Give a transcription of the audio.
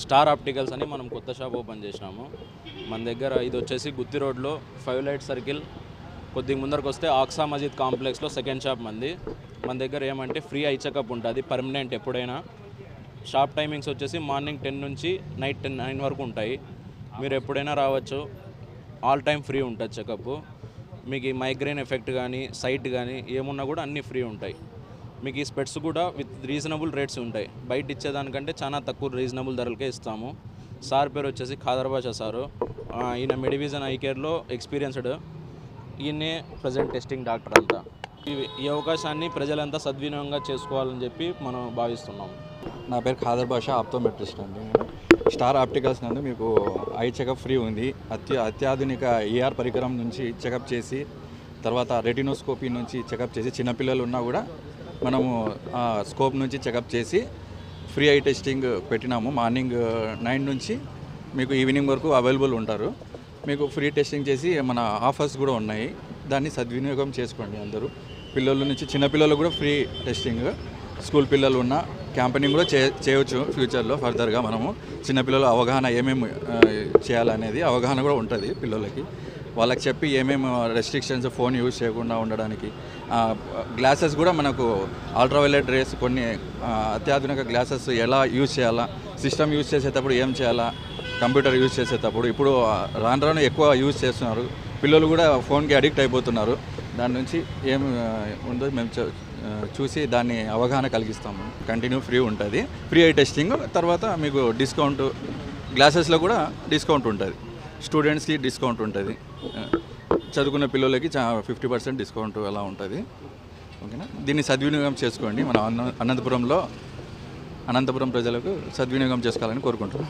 Star opticals అని మనం కొత్త షాప్ ఓపెన్ చేసినాము. మన దగ్గర ఇది వచ్చేసి గుత్తి రోడ్లో ఫైవ్ లైట్ సర్కిల్. కొద్ది ముందరకు వస్తే ఆక్సా మజీద్ కాంప్లెక్స్లో సెకండ్ షాప్ మంది. మన దగ్గర ఏమంటే ఫ్రీ ఐ చెకప్ ఉంటుంది పర్మనెంట్ ఎప్పుడైనా. షాప్ టైమింగ్స్ వచ్చేసి మార్నింగ్ టెన్ నుంచి నైట్ టెన్ నైన్ వరకు ఉంటాయి. మీరు ఎప్పుడైనా రావచ్చు. ఆల్ టైం ఫ్రీ ఉంటుంది చెకప్. మీకు ఈ మైగ్రేన్ ఎఫెక్ట్ కానీ సైట్ కానీ ఏమున్నా కూడా అన్నీ ఫ్రీ ఉంటాయి. మీకు ఈ స్పెట్స్ కూడా విత్ రీజనబుల్ రేట్స్ ఉంటాయి. బయట ఇచ్చేదానికంటే చాలా తక్కువ రీజనబుల్ ధరలకే ఇస్తాము. సార్ పేరు వచ్చేసి ఖాదర్ బాషా సారు. ఈయన మెడివిజన్ ఐ కేర్లో ఎక్స్పీరియన్స్డ్. ఈయనే ప్రజెంట్ టెస్టింగ్ డాక్టర్ అంతా. ఈ- ఈ అవకాశాన్ని ప్రజలంతా సద్వినియోగంగా చేసుకోవాలని చెప్పి మనం భావిస్తున్నాం నా పేరు ఖాదర్ బాషా ఆప్తోమెట్రిస్ట్ అండి. స్టార్ ఆప్టికల్స్ నందు మీకు ఐ చెకప్ ఫ్రీ ఉంది. అత్య అత్యాధునిక ఏఆర్ పరికరం నుంచి చెకప్ చేసి తర్వాత రెటినోస్కోపీ నుంచి చెకప్ చేసి చిన్నపిల్లలు ఉన్నా కూడా మనము ఆ స్కోప్ నుంచి చెకప్ చేసి ఫ్రీ ఐ టెస్టింగ్ పెట్టినాము. మార్నింగ్ నైన్ నుంచి మీకు ఈవినింగ్ వరకు అవైలబుల్ ఉంటారు. మీకు ఫ్రీ టెస్టింగ్ చేసి మన ఆఫర్స్ కూడా ఉన్నాయి. దాన్ని సద్వినియోగం చేసుకోండి అందరూ. పిల్లల నుంచి చిన్నపిల్లలు కూడా ఫ్రీ టెస్టింగ్. స్కూల్ పిల్లలు ఉన్న క్యాంపెనింగ్ కూడా చే చేయవచ్చు ఫ్యూచర్లో ఫర్దర్గా మనము. చిన్నపిల్లల అవగాహన ఏమేమి చేయాలనేది అవగాహన కూడా ఉంటుంది పిల్లలకి. వాళ్ళకి చెప్పి ఏమేమి రెస్ట్రిక్షన్స్ ఫోన్ యూజ్ చేయకుండా ఉండడానికి. గ్లాసెస్ కూడా మనకు అల్ట్రావైలెట్ రేస్ కొన్ని అత్యాధునిక గ్లాసెస్ ఎలా యూజ్ చేయాలా సిస్టమ్ యూజ్ చేసేటప్పుడు ఏం చేయాలా కంప్యూటర్ యూజ్ చేసేటప్పుడు. ఇప్పుడు రాను రాను ఎక్కువ యూజ్ చేస్తున్నారు. పిల్లలు కూడా ఫోన్కి అడిక్ట్ అయిపోతున్నారు. దాని నుంచి ఏం ఉందో మేము చూసి దాన్ని అవగాహన కలిగిస్తాము. కంటిన్యూ ఫ్రీ ఉంటుంది. ఫ్రీ ఐ టెస్టింగ్ తర్వాత మీకు డిస్కౌంట్ గ్లాసెస్లో కూడా డిస్కౌంట్ ఉంటుంది. స్టూడెంట్స్కి డిస్కౌంట్ ఉంటుంది. చదువుకున్న పిల్లలకి ఫిఫ్టీ పర్సెంట్ డిస్కౌంట్ అలా ఉంటుంది. ఓకేనా? దీన్ని సద్వినియోగం చేసుకోండి. మన అన్న అనంతపురంలో అనంతపురం ప్రజలకు సద్వినియోగం చేసుకోవాలని కోరుకుంటున్నాం.